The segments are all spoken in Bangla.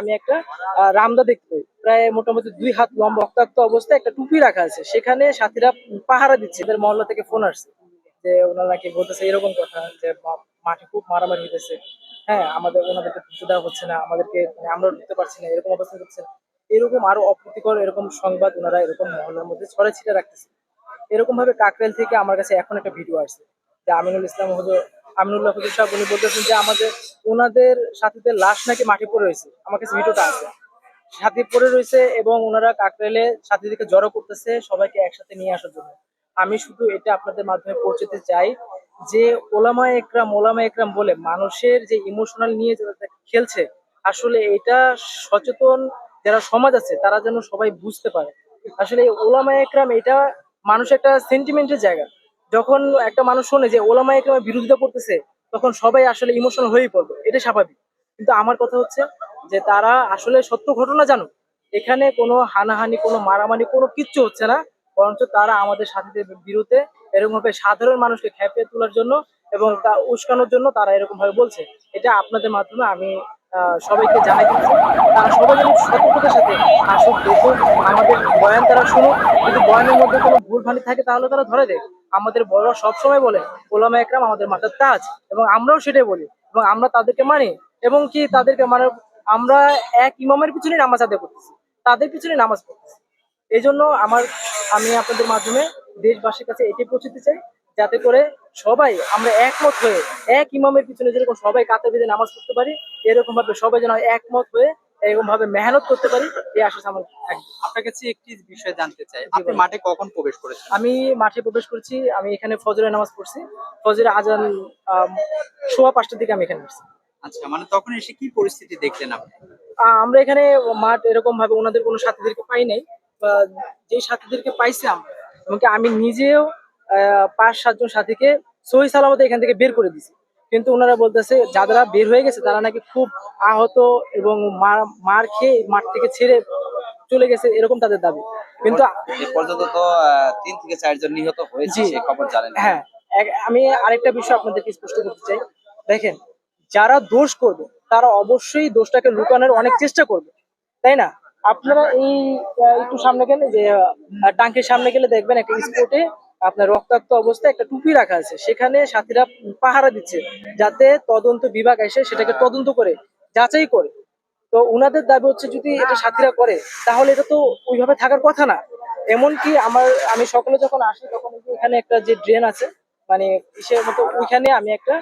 আমি একটা রামদা দেখতে পাই। প্রায় মোটামুটি দুই হাত লম্বা, রক্তাক্ত অবস্থায় একটা টুপি রাখা আছে। সেখানে সাথীরা পাহারা দিচ্ছে, এদের মহল্লা থেকে ফোন আসছে। যে ওনারা নাকি বলতেছে এরকম কথা, যে মাঠে খুব মারামারি হইতেছে। হ্যাঁ আমাদের, ওনাদেরকে ঢুকতে দেওয়া হচ্ছে না, আমাদেরকে মানে আমরা ঢুকতে পারছি না, এরকম অবস্থা হচ্ছে। না এরকম আরও অপ্রীতিকর এরকম সংবাদ ওনারা এরকম মহল্লার মধ্যে ছড়া ছিটে রাখতেছে। এরকম ভাবে কাকরেল থেকে আমার কাছে এখন একটা ভিডিও আসছে। যে আমিনুল ইসলাম হুজুর আমিনুল্লাহ হুজুর সাহেব উনি বলতেছেন যে আমাদের ওনাদের সাথীদের লাশ নাকি মাঠে পড়ে রয়েছে। আমার কাছে ভিডিওটা আছে। সাথী পড়ে রয়েছে এবং ওনারা কাকরাইলে সাথীদেরকে জড়ো করতেছে সবাইকে একসাথে নিয়ে আসার জন্য। আমি শুধু এটা আপনাদের মাধ্যমে পৌঁছতে চাই যে ওলামা একরাম ওলামা একরাম বলে মানুষের যে ইমোশনাল নিয়ে যারা খেলছে, আসলে এটা সচেতন যারা সমাজ আছে, তারা যেন সবাই বুঝতে পারে। আসলে ওলামা একরাম এটা মানুষ একটা সেন্টিমেন্টের জায়গা। যখন একটা মানুষ শোনে যে ওলামা একরামের বিরোধিতা করতেছে, তখন সবাই আসলে ইমোশনাল হয়েই পড়বে। এটা স্বাভাবিক। কিন্তু আমার কথা হচ্ছে যে তারা আসলে সত্য ঘটনা জানুক। এখানে কোনো হানাহানি, কোনো মারামারি, কোনো কিচ্ছু হচ্ছে না। বরঞ্চ তারা আমাদের সাথীদের বিরুদ্ধে এরকম ভাবে সাধারণ মানুষকে খেপে তোলার জন্য এবং তা উস্কানোর জন্য তারা এরকম ভাবে বলছে। এটা আপনাদের মাধ্যমে আমি সবাইকে জানাই দিচ্ছি। তারা সবাই যেন সতর্কতার সাথে আসুক, দেখুক, আমাদের বয়ান তারা শুনুক। যদি বয়ানের মধ্যে কোনো ভুল ভানি থাকে, তাহলে তারা ধরে দেয় আমাদের বড় সবসময় বলে, ওলামা একরাম আমাদের মাথার তাজ, এবং আমরাও সেটাই বলি, এবং আমরা তাদেরকে মানি, এবং কি তাদেরকে মানে আমরা এক ইমামের পিছনে নামাজ আদায় করতেছি, তাদের পিছনে নামাজ পড়তেছি। এই জন্য আমার, আমি আপনাদের মাধ্যমে দেশবাসীর কাছে এটি পৌঁছতে চাই যাতে করে সবাই আমরা একমত হয়ে এক ইমামের পিছনে যেরকম সবাই কাতে বেঁধে নামাজ পড়তে পারি এরকম ভাবে সবাই যেন একমত হয়ে এরকম ভাবে মেহনত করতে পারি এই আশা আমার আপনার কাছে একটি বিষয় জানতে চাই। আপনি মাঠে কখন প্রবেশ করেছেন? আমি মাঠে প্রবেশ করছি আমি এখানে ফজরের নামাজ পড়ছি। ফজরের আজান সোয়া পাঁচটার দিকে আমি এখানে আসছি। আচ্ছা মানে তখন এসে কি পরিস্থিতি দেখলেন আপনি? আমরা এখানে মাঠ এরকম ভাবে ওনাদের কোনো সাথীদেরকে পাই নাই বা যে সাথীদেরকে পাইছি আমরা এমনকি আমি নিজেও পাঁচ সাতজন সাথীকে সহি সালামতে এখান থেকে বের করে দিছে। কিন্তু ওনারা বলতেছে যারা বের হয়ে গেছে তারা নাকি খুব আহত এবং মার মার খেয়ে মাঠ থেকে ছেড়ে চলে গেছে এরকম তাদের দাবি। কিন্তু পর্যন্ত তো তিন থেকে চারজন নিহত হয়েছে। সেই খবর জানেন হ্যাঁ আমি আরেকটা বিষয় আপনাদেরকে স্পষ্ট করতে চাই। দেখেন যারা দোষ করবে তারা অবশ্যই দোষটাকে লুকানোর অনেক চেষ্টা করবে। তাই না? আপনারা এই একটু সামনে গেলে যে টাঙ্কির সামনে গেলে দেখবেন একটা স্পটে আপনার রক্তাক্ত অবস্থায় একটা টুপি রাখা আছে। সেখানে সাথীরা পাহারা দিচ্ছে যাতে তদন্ত বিভাগ এসে সেটাকে তদন্ত করে, যাচাই করে। তো উনাদের দাবি হচ্ছে যদি এটা সাথীরা করে, তাহলে এটা তো ওইভাবে থাকার কথা না। এমনকি আমার, আমি সকালে যখন আসি তখন এখানে একটা যে ড্রেন আছে মানে ইসের মতো, ওইখানে আমি একটা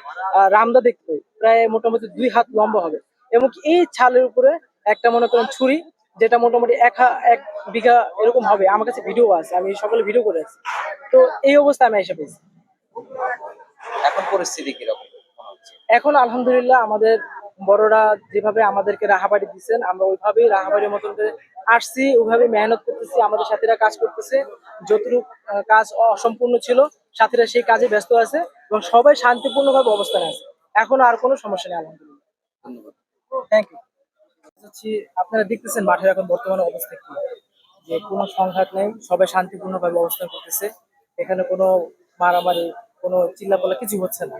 রামদা দেখতে পাই। প্রায় মোটামুটি দুই হাত লম্বা হবে। এবং এই ছালের উপরে একটা মনে করেন ছুরি যেটা মোটামুটি এক এক বিঘা এরকম হবে। আমার কাছে ভিডিও আছে আমি সকালে ভিডিও করে আছি। তো এই অবস্থায় আমি এসে পেয়েছি এখন পরিস্থিতি কীরকম? এখন আলহামদুলিল্লাহ আমাদের বড়রা যেভাবে আমাদেরকে রাহাবাড়ি দিচ্ছেন আমরা ওইভাবেই রাহাবাড়ির মতন করে আসছি ওইভাবে মেহনত করতেছি আমাদের সাথীরা কাজ করতেছে। যতটুকু কাজ অসম্পূর্ণ ছিল সাথীরা সেই কাজে ব্যস্ত আছে এবং সবাই শান্তিপূর্ণভাবে অবস্থানে আছে। এখন আর কোনো সমস্যা নেই আলহামদুলিল্লাহ। ধন্যবাদ। থ্যাংক ইউ হচ্ছে আপনারা দেখতেছেন মাঠের এখন বর্তমানে অবস্থা কি? যে কোনো সংঘাত নেই, সবাই শান্তিপূর্ণভাবে অবস্থান করতেছে, এখানে কোনো মারামারি, কোনো চিল্লাপাল্লা কিছু হচ্ছে না।